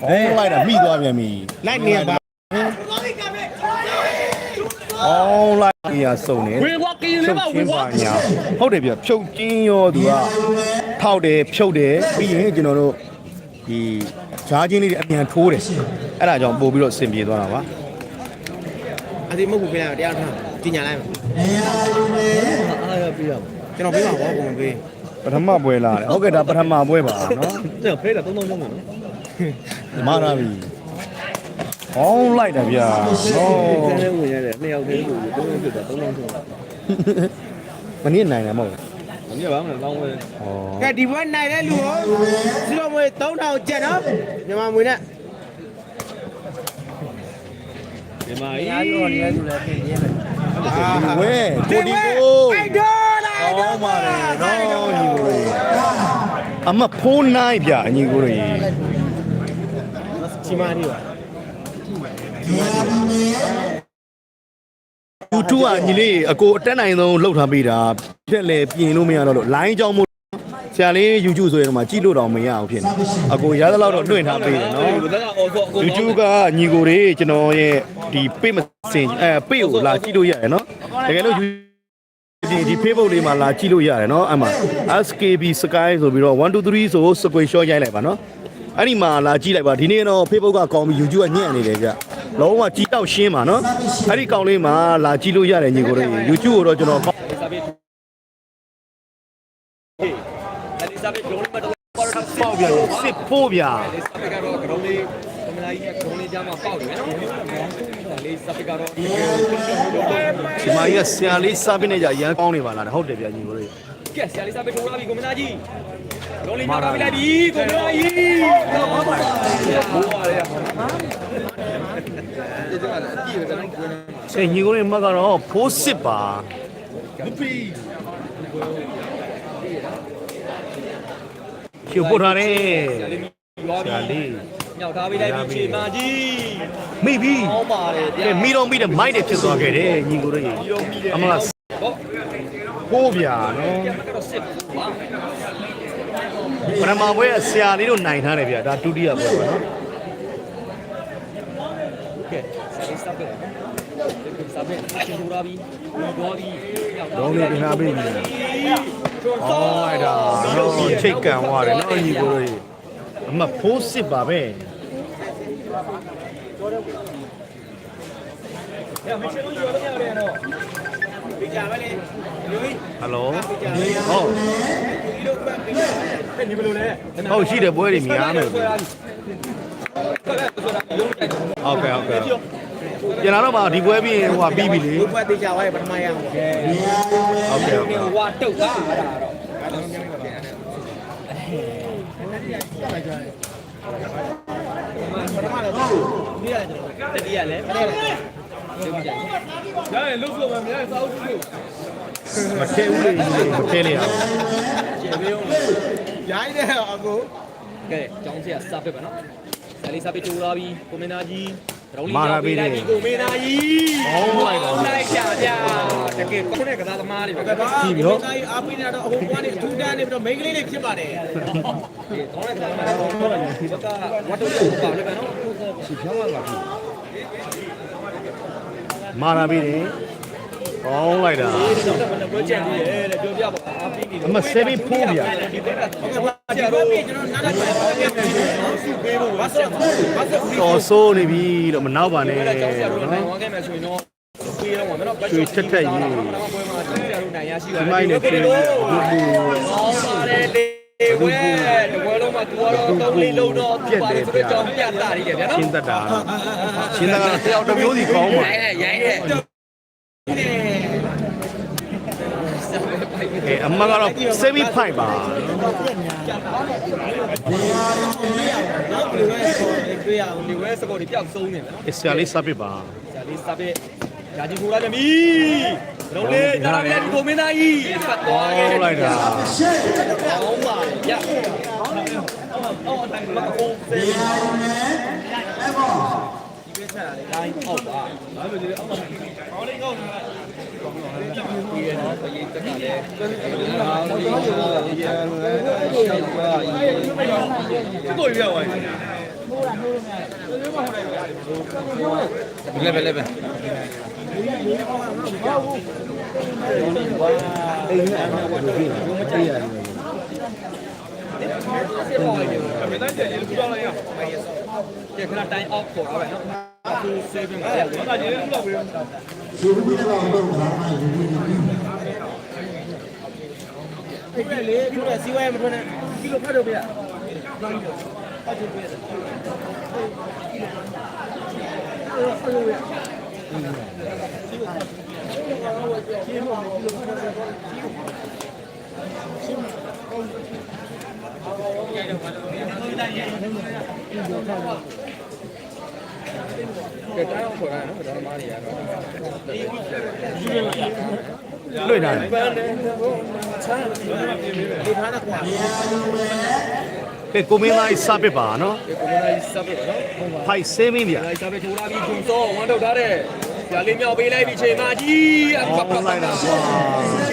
ဟောလိုက်တာမိသွားပြန်ပြီလိုက်နေရပါအောင်းလိုက်နေရစုံနေဝင်ဝကင်းလေးပါဖြုတ်ဝချင်းင်ဝပါညာဟုတ်တယ်ဗျဖြုတ်ချင်းရောသူကထောက်တယ်ဖြုတ်တယ်ပြီးရင်ကျွန်တော်တို့ဒီဂျားချင်းလေးတွေအပြန်ထိုးတယ်အဲ့ဒါကြောင့်ပို့ပြီးတော့အဆင်ပြေသွားတာပါအဒီမဟုတ်ဘူးခင်ဗျာတရားထားကြင်ညာလိုက်မယ်အားရပြရပါကျွန်တော်ပြေးပါဘောကိုမပြေးပထမပွဲလာတယ်ဟုတ်ကဲ့ဒါပထမပွဲပါနော်တဲ့ဖေးတာ3000ကျောင်းမယ်နော် မာလာပြီဟောင်းလိုက်တာဗျာနော်ဆန်းဝင်ရတယ်နှစ်ယောက်တည်းကို3000ပြတ်တာ3000ကျောင်းမနစ်နိုင်တယ်မဟုတ်မင်းကဘာမှမလောင်းဝဲဘူးဩကဲဒီဘက်နိုင်တဲ့လူကိုစီလိုမွေ3000ကျက်နော်မြန်မာမွေနဲ့ဒီမှာအေးရောနေရသူလည်းပြင်ပြင်းတယ်ဝဲကိုဒီကိုအိုက်တော်လာကောင်းပါတယ်နော်ညီကိုရေအမဖိုးနိုင်ဗျအညီကိုရေ ချီမာဒီပါ YouTube ကညီလေးအကိုအတက်နိုင်ဆုံးလှုပ်ထားပေးတာပြက်လေပြင်လို့မရတော့လို့ line ကြောင်းမို့ဆရာလေး YouTube ဆိုရင်တော့မှကြည့်လို့တော့မရအောင်ဖြစ်နေအကိုရသလောက်တော့လွှင့်ထားပေးတယ်နော်ဘယ်တော့အော်ဆိုအကုန် YouTube ကညီကိုတွေကျွန်တော်ရဲ့ဒီ page မစင်အဲ page ကိုလာကြည့်လို့ရတယ်နော်တကယ်လို့ဒီဒီ Facebook လေးမှာလာကြည့်လို့ရတယ်နော်အဲ့မှာ SKB Sky ဆိုပြီးတော့1 2 3ဆို screenshot ရိုက်လိုက်ပါနော် အဲ့ဒီမှာလာကြည့်လိုက်ပါဒီနေ့တော့ Facebook ကကောင်းပြီး YouTube ကညံ့နေတယ်ဗျလုံးဝကြည့်တော့ရှင်းပါနော်အဲ့ဒီကောင်လေးမှာလာကြည့်လို့ရတယ်ညီကိုတို့ YouTube ကိုတော့ကျွန်တော်စာပေအဲဒီစာပေလုံးမတော့ပေါ်တာပေါက်ပြန်စစ်ဖို့ဗျာစာပေကတော့ဂရုံးလေးသမလာကြီးကဂရုံးလေးကြားမှာပေါက်တယ်နော်လေးစာပေကတော့ဒီမှာကြီးကဆရာလေးစားပင်းနေကြရန်ကောင်းနေပါလားဟုတ်တယ်ဗျညီကိုတို့ကဲဆရာလေးစာပေထိုးလာပြီကိုမင်းသားကြီး ဂရုံးလေးကြားမှာပြလိုက်ပြီကိုမင်းသားကြီးတော့ပါပါဘိုးပါလေဆယ်ညီကိုတို့မှတ်ကတော့ဖိုးစစ်ပါကျုပ်ပို့ထားတယ်ရွာဆရာပြီလေးညောက်ထားပေးလိုက်ပြီခြေမကြီးမိပြီဟောပါတယ်ကဲမိတော့မိတဲ့မိုက်တွေဖြစ်သွားခဲ့တယ်ညီကိုတို့ရေအမလားဟောဖိုးဗျာနော်ကျမကတော့စစ် ပါပထမပွဲကဆရာလေးတို့နိုင်ထားတယ်ဗျာဒါဒုတိယပွဲပါနော်ကဲဆရာလေးစပ်ပဲစပ်ပဲအချင်းထိုးလာပြီရွာပြီညောက်တော့လေးတင်ထားပေးနေတယ်ဟောအဲ့ဒါနော်ချိတ်ကန်သွားတယ်နော်ညီကိုတို့ရေအမဖိုးစစ်ပါပဲညမချင်လို့ရွာလို့ရတယ်နော်ဒီကြပါလေလူကြီး ဟယ်လိုဟုတ်ဒီလိုပတ်ပြီးဖက်နေဘလို့လဲဟုတ်ရှိတယ်ပွဲတွေများမယ်ဆွဲဟုတ်လာပြီဆွဲလာရုံးတိုကက်ဲ့ဟုတ်ကဲ့ပြန်လာတော့ပါဒီပွဲပြီးရင်ဟိုပြီးပြီလေဘုပတ်တေချာဝါရဲ့ပထမရအောင်ဟုတ်ကဲ့ဟုတ်ကဲ့ဟွာတုတ်တာအဲ့ဒါတော့ပထမတော့ဒီရတယ်ကျွန်တော်တတိယလည်းမနေ့ကကျုပ်ကြရရင်လုတ်လို့မမြင်စောက်စုလို့ မထဲဦးလေကြီးလေမထဲလေအောင်ကျေပေးအောင်ရိုင်းတယ်အကိုကဲကျောင်းဆရာစပ်ပဲပါနော်ဆရာလေးစပ်ပြီးတူလာပြီကိုမင်းသားကြီးရောင်းလေးကြောက်ပေးလိုက်ပြီကိုမင်းသားကြီးလိုက်ကြဗျာတကယ်ခုနဲ့ကစားသမားတွေပဲကဲကြည့်ပြီးတော့တိုင်းအားပေးနေတော့အဟိုကွာနေအထူးတန်းနေပြီးတော့မိန်းကလေးလေးဖြစ်ပါတယ်ကောင်းတဲ့ကစားသမားတွေဒီဘက်ကဝတ်တုပ်ကိုပါလေပဲနော်ရှင်းပြမှာပါမာနာပြီးတယ် ကောင်းလိုက်တာဒီတော့မနပွဲချက်ပြီးရဲတဲ့ပြောပြပါအားပေးနေအမဆေးပြီးဖိုးဗျာဒီဘက်ကဟုတ်ကဲ့ပါဒီဘက်ပြီးကျွန်တော်နားလာပြန်ပြန်ပြန်စုပေးဖို့ဘာဆက်ဘာဆက်ပြီးတော်ဆိုးနေပြီတော့မနောက်ပါနဲ့ဘက်ကကျောင်းဆရာတို့နိုင်နော်ဝမ်းခဲ့မယ်ဆိုရင်တော့ပြေးတော့မှာနော်ရွှေထက်ထက်ကြီးပွဲမှာကျောင်းဆရာတို့နိုင်ရရှိပါဒီမိုင်းနဲ့ပြေးပြီးဘူးဘူးဟောပါတယ်လေဝဲတကွယ်လုံးမှာသူကတော့တုံးလေးလုံးတော့သူပါတယ်ဆိုတော့ကြောင်းပြတာကြီးတယ်ဗျာနော်ရှင်းတတ်တာတော့ရှင်းတတ်တာတယောက်တစ်မျိုးစီကောင်းပါရိုင်းရဲရိုင်းရဲ အဲအမကတော့75ပါနောက်ဘယ်လိုလဲတွေ့ရအောင်ဒီဝဲစကောတွေပျောက်ဆုံးနေတယ်နော်ဆရာလေးစပ်ပြပါဆရာလေးစပစ်ရာကြီးထိုးလာတယ်မီလုံးလေးဒါလည်းကိုမင်းသားကြီးဖတ်သွားခဲ့ကောင်းလိုက်တာကောင်းပါဗျအော်တိုင်းမှာကိုဖေးဒီပဲဆက်လာတ ယ်တိုင်းအော က်ပါဘာလို့ဒီအောက်မှာကောင်းလေးကောင်းဒီရနော်ပရိသတ်ကလည်းကိုရပါလေလေလေကဲခဏတိုင်း off ခေါ်ရပါမယ်နော်အခု saving ပါဟုတ်တာကြီးလောက်ပြီးအဲ့ဒါလေသူကစီဝိုင်းမထွန်းနဲ့ကီလိုဖတ်တော့ပြရ ကဲတိုင်း off ခေါ်ရနော်ဒါမှမရတော့လွှင့်ထားတယ်ဒီထားတာကွာကဲကိုမင်းသားစပစ်ပါနော်ကဲကိုမနာကြီးစပ်ပဲနော်ဖိုက်ဆင်းမင်းဗျာလိုက်စားပဲထိုးလာပြီးဂျုံစောဝမ်းထုတ်ထားတဲ့ဆရာလေးမြောက်ပေးလိုက်ပြီးချိန်မကြီးအပတ်ပတ်လိုက်တာကွာ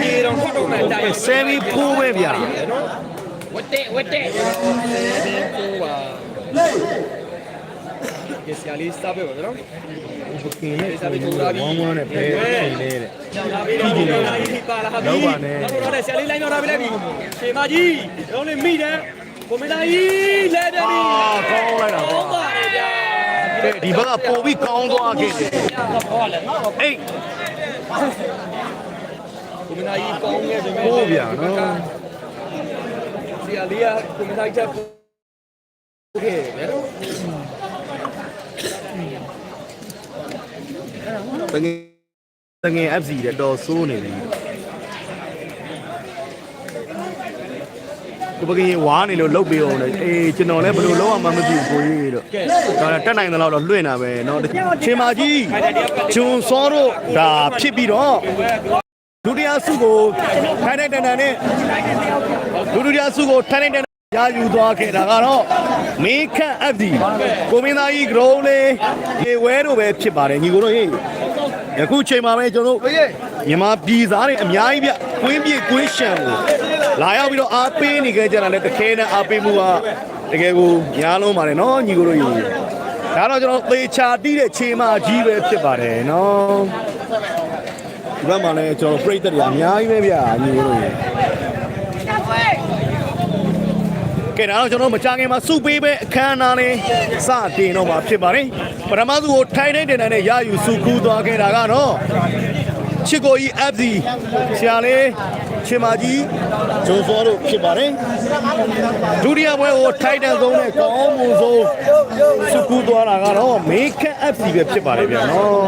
ဒီတော့ထွက်တော့မှတိုင်ကဲဆဲပြီးဖိုးပဲဗျာနော် ဝတ်တဲ့ဝတ်တဲ့ကိုပါကဲဆရာလေးစပ်ပဲပေါ့နော်ဘကင်းနဲ့ဝမ်းဝမ်းနဲ့ပဲချိန်လေးတဲ့ကြည့်ကြည့်လေးဒီပါလာဟာပြီတော့တော့ဆရာလေးလိုင်းတော့ထားပေးလိုက်ပြီချိန်မကြီးတော့လေမိတယ်ကိုမင်းသားကြီးလဲတယ်ပြီအာကောင်းလိုက်တာကောပေါ့င်းပါလေဗျာကဲဒီဘက်ကပို့ပြီးကောင်းသွားခဲ့တယ်အေးကိုမင်းသားကြီးကောင်းခဲ့တယ်ပို့ဗျာနော်ဆရာ လေးကကိုမင်းသားကြီးတက်โอเคဗျာနော် တငယ်တငယ် FC တဲ့တော်ဆိုးနေတယ်ကိုပကင်းဝါနေလို့လုတ်ပေးအောင်လေအေးကျွန်တော်လည်းဘယ်လိုလုပ်အောင်မှမသိဘူးကိုကြီးတို့ဒါတက်နိုင်တဲ့လောက်တော့လွှင့်တာပဲเนาะချင်းမာကြီးဂျွန်စောတို့ဒါဖြစ်ပြီးတော့ ဒုတိယစုကိုထိုင်တဲ့တန်တန်နဲ့ဒုတိယစုကိုထိုင်တဲ့တန်တန်ရာယူသွားခဲ့တာကတော့မေခန့် FD ကိုမင်းသားကြီးဂရုံးလေးရေဝဲတို့ပဲဖြစ်ပါတယ်ညီကိုတို့ဟေ့ယခုချိန်မှာပဲကျွန်တော်တို့မြန်မာပြည်သားတွေအများကြီးဗျကွင်းပြည့်ကွင်းရှံကိုလာရောက်ပြီးတော့အားပေးနေကြကြတာလည်းတခဲနဲ့အားပေးမှုကတကယ်ကိုညားလုံးပါတယ်နော်ညီကိုတို့ယူဒါတော့ကျွန်တော်သေချာတီးတဲ့ချိန်မှာကြီးပဲဖြစ်ပါတယ်နော်ဒီ ဘက်မှာလည်းကျွန်တော်ပြိတ္တတွေအများကြီးပဲဗျညီကိုတို့ယူကဲဒါတော့ကျွန်တော်မကြခင်မှာစုပေးပဲအခမ်းအနားလေးစတင်တော့မှာဖြစ်ပါတယ်ပထမစုကိုထိုင်နေတင်တဲ့ရယူစုကူးသွားခဲ့တာကတော့ချစ်ကိုကြီး FZ ဆရာလေးချင်းမကြီးဂျုံစောတို့ဖြစ်ပါတယ်ဒုတိယပွဲကိုထိုက်တန်ဆုံးနဲ့ကောင်းမှုဆုံးစုကူးသွားတာကတော့မေခန့် FZ ပဲဖြစ်ပါတယ်ဗျာနော်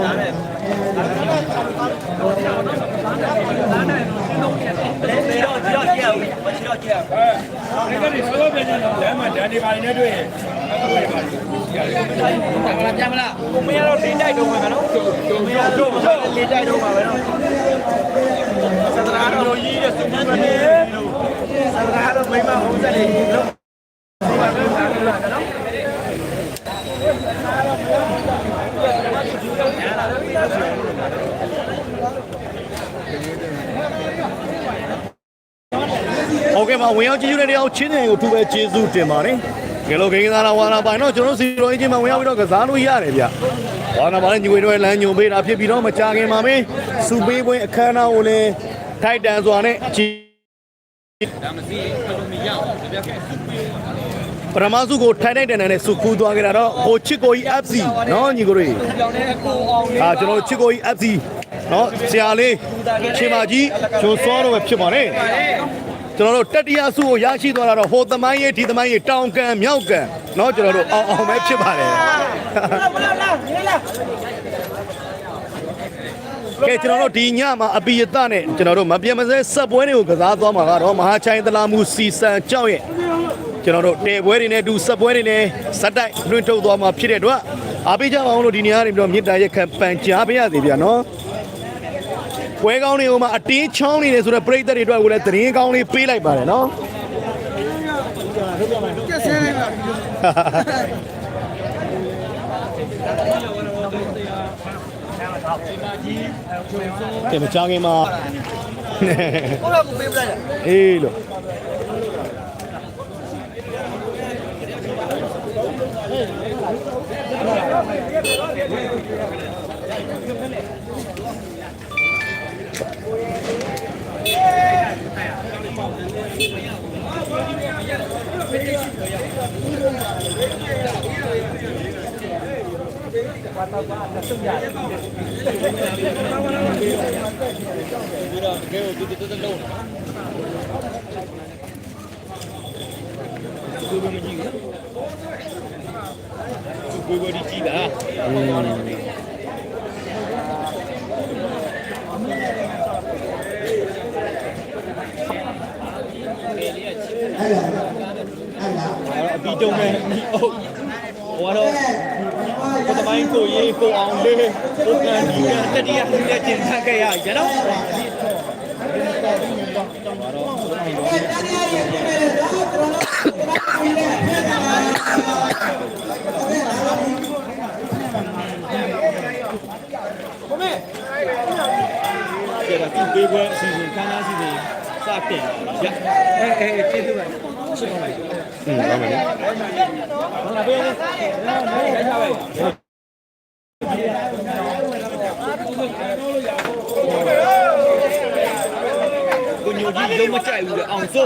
ပြန်မလားကိုမင်းကတော့တင်တိုက်တော့မှာပဲနော်ကိုမင်းကတော့တင်တိုက်တော့မှာပဲနော်သဒ္ဒါတော်ကြီးတဲ့သူကလည်းသဒ္ဒါတော်မိမဟုတ်စက်လေးလုံး ဟုတ်ကဲ့ပါဝင်ရောက်ကြည့်ရတဲ့တယောက်ချင်းတွေကိုသူပဲကျေးဇူးတင်ပါတယ်ကဲလို့ဂိမ်းသားလာဝါနာပိုင်တော့ကျွန်တော်စီရိုအင်းချင်းမှာဝင်ရောက်ပြီးတော့ကစားလို့ရတယ်ဗျဝါနာပိုင်ညီဝေတို့လမ်းညွန်ပေးတာဖြစ်ပြီးတော့မကြခင်မှာမင်းစူပေးပွဲအခမ်းအနားကိုလည်းထိုက်တန်စွာနဲ့ ဒါမစီဘယ်လိုမရအောင်ကြပြခဲ့စုပေးပရမစုကိုထိုင်ထိုင်တန်တန်နဲ့စုခူးသွားကြတာတော့ဟိုချစ်ကိုကြီး FC နော်ညီကိုတွေပြောင်းနေတဲ့ကိုအောင်လေးအာကျွန်တော်တို့ချစ်ကိုကြီး FC နော်ဆရာလေးရှင်မကြီးဂျွန်စောတော့ပဲဖြစ်ပါလေကျွန်တော်တို့တတိယစုကိုရရှိသွားတာတော့ဟိုသမိုင်းရေးဒီသမိုင်းရေးတောင်ကန်မြောက်ကန်နော်ကျွန်တော်တို့အောင်အောင်ပဲဖြစ်ပါတယ် ကဲကျွန်တော်တို့ဒီညမှာအပိယတနဲ့ကျွန်တော်တို့မပြတ်မစဲဆက်ပွဲတွေကိုကစားသွားမှာကတော့မဟာချိုင်းတလာမှုစီစံကြောက်ရဲ့ကျွန်တော်တို့တဲပွဲတွေနဲ့ဒူဆက်ပွဲတွေနဲ့ဇက်တိုက်လွှင့်ထုတ်သွားမှာဖြစ်တဲ့အတွက်အားပေးကြပါအောင်လို့ဒီနေရာနေပြီးတော့မြေတားရက်ခံပန်ကြားပေးရသေးဗျာနော်ပွဲကောင်းတွေကိုမှအတင်းချောင်းနေတယ်ဆိုတော့ပြိတ္တတွေအတွက်ကိုလည်းသတင်းကောင်းလေးပေးလိုက်ပါတယ်နော်ကျက်ဆင်းနေတာကဲမချခင်မှာဟုတ်လားကိုပေး ပလိုက်အေးလို့ပြီးတော့တကယ်ကိုတူတူတူ လုံးကိုယ်ကမကြည့်ဘူးကိုယ်ကဒီကြည့်တာ အဲ့တော့အပြီးတုံးမဲ့ဟုတ်ဟိုကတော့ကိုတပိုင်းကိုရေးကိုအောင်လေးကိုကန်ဒီကတတိယလူနဲ့တင်ထားခဲ့ရရနော်ကျေတာသူပေးပွဲအစီအစဉ်ခန်းသားအစီအစဉ်စတင်ရအဲအဲကျေးဇူးပါရှင်းပါ မယ်อื